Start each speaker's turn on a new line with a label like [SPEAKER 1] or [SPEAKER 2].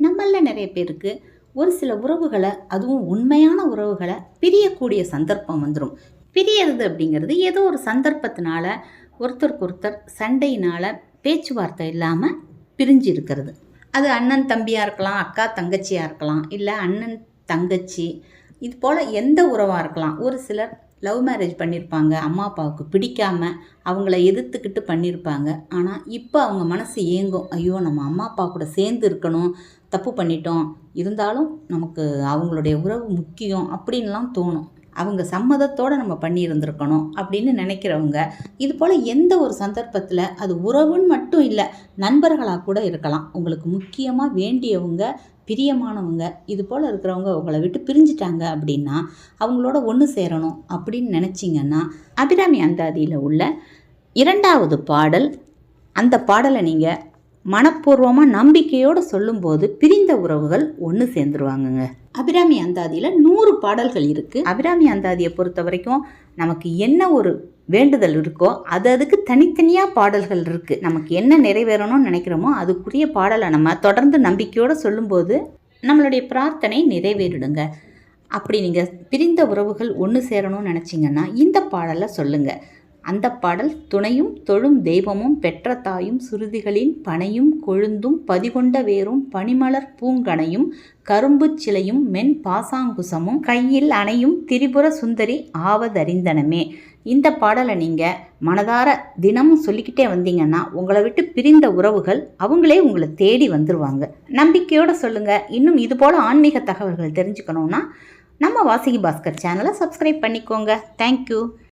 [SPEAKER 1] நம்மள நிறைய பேருக்கு ஒரு சில உறவுகளை அதுவும் உண்மையான உறவுகளை பிரியக்கூடிய சந்தர்ப்பம் வந்துடும் பிரியறது அப்படிங்கிறது ஏதோ ஒரு சந்தர்ப்பத்தினால ஒருத்தருக்கு ஒருத்தர் சண்டையினால் பேச்சுவார்த்தை இல்லாமல் பிரிஞ்சு இருக்கிறது அது அண்ணன் தம்பியாக இருக்கலாம் அக்கா தங்கச்சியாக இருக்கலாம் இல்லை அண்ணன் தங்கச்சி இது போல் எந்த உறவாக இருக்கலாம். ஒரு சிலர் லவ் மேரேஜ் பண்ணியிருப்பாங்க அம்மா அப்பாவுக்கு பிடிக்காம அவங்கள எதிர்த்துக்கிட்டு பண்ணியிருப்பாங்க ஆனால் இப்போ அவங்க மனசு ஏங்கும். ஐயோ நம்ம அம்மா அப்பா கூட சேர்ந்து இருக்கணும். தப்பு பண்ணிட்டோம். இருந்தாலும் நமக்கு அவங்களுடைய உறவு முக்கியம் அப்படின்லாம் தோணும். அவங்க சம்மதத்தோடு நம்ம பண்ணியிருந்திருக்கணும் அப்படின்னு நினைக்கிறவங்க இது போல் எந்த ஒரு சந்தர்ப்பத்தில் அது உறவுன்னு மட்டும் இல்லை நண்பர்களாக கூட இருக்கலாம். உங்களுக்கு முக்கியமாக வேண்டியவங்க பிரியமானவங்க இது போல் இருக்கிறவங்க உங்களை விட்டு பிரிஞ்சிட்டாங்க அப்படின்னா அவங்களோட ஒன்று சேரணும் அப்படின்னு நினச்சிங்கன்னா அபிராமி அந்தாதியில் உள்ள இரண்டாவது பாடல் அந்த பாடலை நீங்கள் மனப்பூர்வமாக நம்பிக்கையோடு சொல்லும்போது பிரிந்த உறவுகள் ஒன்று சேர்ந்துருவாங்கங்க. அபிராமி அந்தாதியில் நூறு பாடல்கள் இருக்குது அபிராமி அந்தாதியை பொறுத்த வரைக்கும் நமக்கு என்ன ஒரு வேண்டுதல் இருக்கோ அது அதுக்கு தனித்தனியாக பாடல்கள் இருக்குது நமக்கு என்ன நிறைவேறணும்னு நினைக்கிறோமோ அதுக்குரிய பாடலை நம்ம தொடர்ந்து நம்பிக்கையோடு சொல்லும்போது நம்மளுடைய பிரார்த்தனை நிறைவேறிடுங்க. அப்படி நீங்கள் பிரிந்த உறவுகள் ஒன்று சேரணும்னு நினச்சிங்கன்னா இந்த பாடலை சொல்லுங்கள் அந்த பாடல் துணையும் தொழும் தெய்வமும் பெற்ற தாயும் சுருதிகளின் பனையும் கொழுந்தும் பதிகொண்ட வேரும் பனிமலர் பூங்கனையும் கரும்புச் சிலையும் மென் பாசாங்குசமும் கையில் அணையும் திரிபுர சுந்தரி ஆவதறிந்தனமே. இந்த பாடலை நீங்கள் மனதார தினமும் சொல்லிக்கிட்டே வந்தீங்கன்னா உங்களை விட்டு பிரிந்த உறவுகள் அவங்களே உங்களை தேடி வந்துருவாங்க. நம்பிக்கையோடு சொல்லுங்கள் இன்னும் இது போல் ஆன்மீக தகவல்கள் தெரிஞ்சுக்கணுன்னா நம்ம வாசிகி பாஸ்கர் சேனலை சப்ஸ்கிரைப் பண்ணிக்கோங்க. தேங்க்யூ